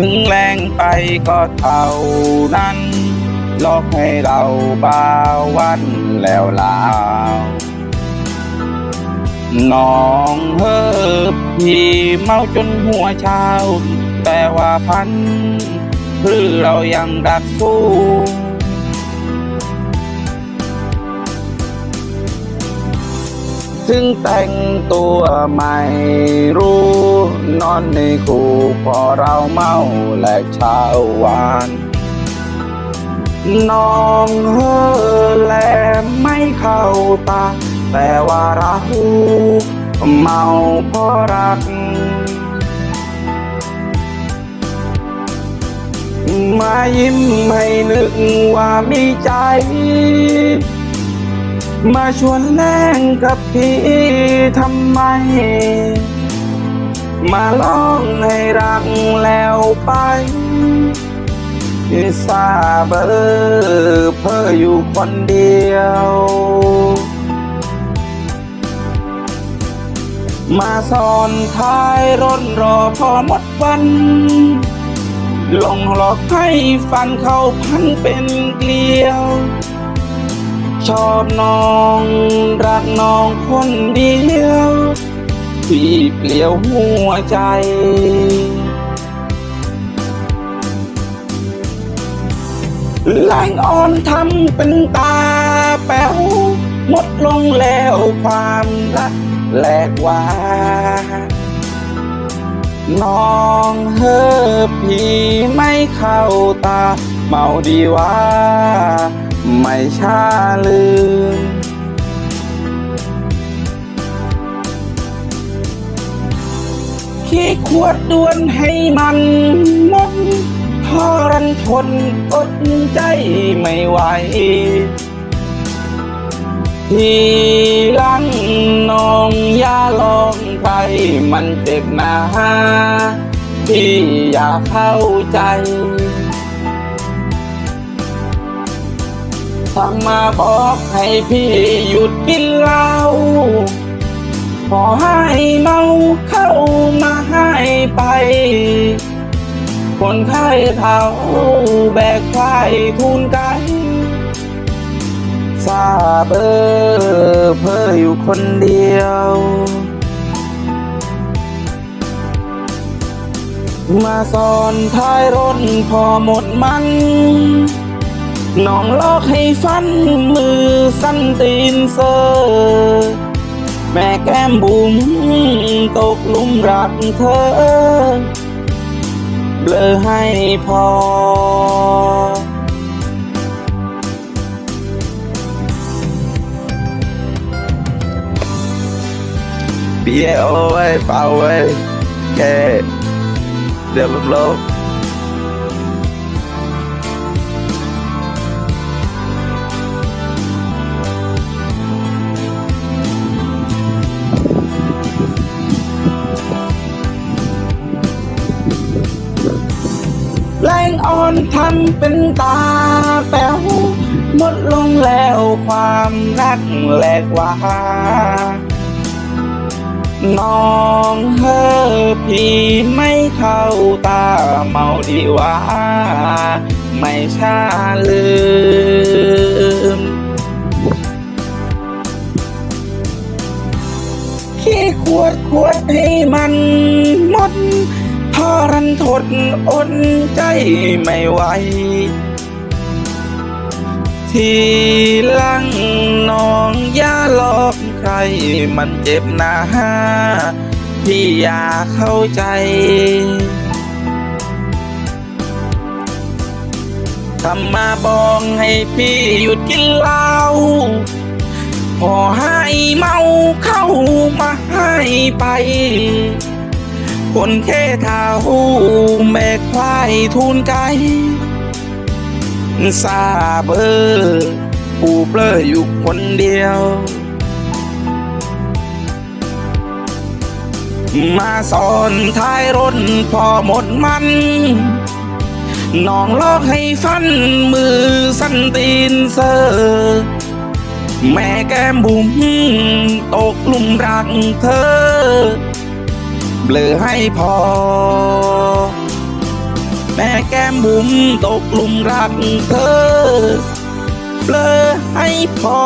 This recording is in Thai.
ถึงแรงไปก็เท่านั้นลอกให้เราบ้าวันแล้วลาวน้องเฮิบพี่เมาจนหัวเช้า แต่ว่าพันหรือเรายังดักสู้ถึงแต่งตัวไม่รู้ นอนในคูพอเราเมาและเช้าวาน น้องเฮอแลไม่เข้าตา แต่ว่าเราเมาเพราะรัก มายิ้มไม่นึกว่ามีใจ มาชวนแรงกับพี่ทำไม มาร้องให้รักแล้วไปที่ซาเบอร์เพื่ออยู่คนเดียว มาสอนท้ายร่นรอพอหมดวัน ลงหลอกให้ฟันเข้าพันเป็นเกลียว ชอบน้อง รักน้องคนเดียว ที่เปลี่ยวหัวใจแรงอ่อนทำเป็นตาแป๋วหมดลงแล้วความรักแหลกว่า น้องเฮอพี่ไม่เข้าตา เมาดีว่า ไม่ชาลืม ขี้ขวดดวนให้มันหมดทอรันทนอดใจไม่ไหวทีลังนองอย่าลองใครมันเจ็บนะพี่อยากเข้าใจทำมาบอกให้พี่หยุดกินเหล้า ขอให้เมาเข้ามาให้ไป คนไข้เท่าแบกควายทุนกันซาเบอร์เพื่ออยู่คนเดียวมาสอนท้ายรถพอหมดมัน น้องลอกให้ฟันมือสั้นตีนเซอร์ แม่แก้มบุ๋มตกหลุมรักเธอ เบลอให้พอเปียเอาไว้เป่าไว้แกเดี๋ยวลบ อ่อนทำเป็นตาแป๋วหมดลงแล้วความรักแหลกว่า น้องเฮอพี่ไม่เข้าตาเมาดีว่า ไม่ชาลืมขี้ขวดขวดให้มันหมด ทอรันทดอดใจไม่ไหว ทีลังน้องอย่าหลอกใคร มันเจ็บหนาพี่อยากเข้าใจทำมาบองให้พี่หยุดกินเหล้าพอให้เมาเข้ามาให้ไป คนแค่เท้าแม่ควายทูนไกซาเบอร์ปูเปลออยู่คนเดียว มาสอนท้ายรถพอหมดมันน้องลอกให้ฟันมือสั้นตีนเซอแม่แก้มบุ๋มตกลุมรักเธอ เบลอให้พอ แม่แก้มบุ๋มตกหลุมรักเธอ เบลอให้พอ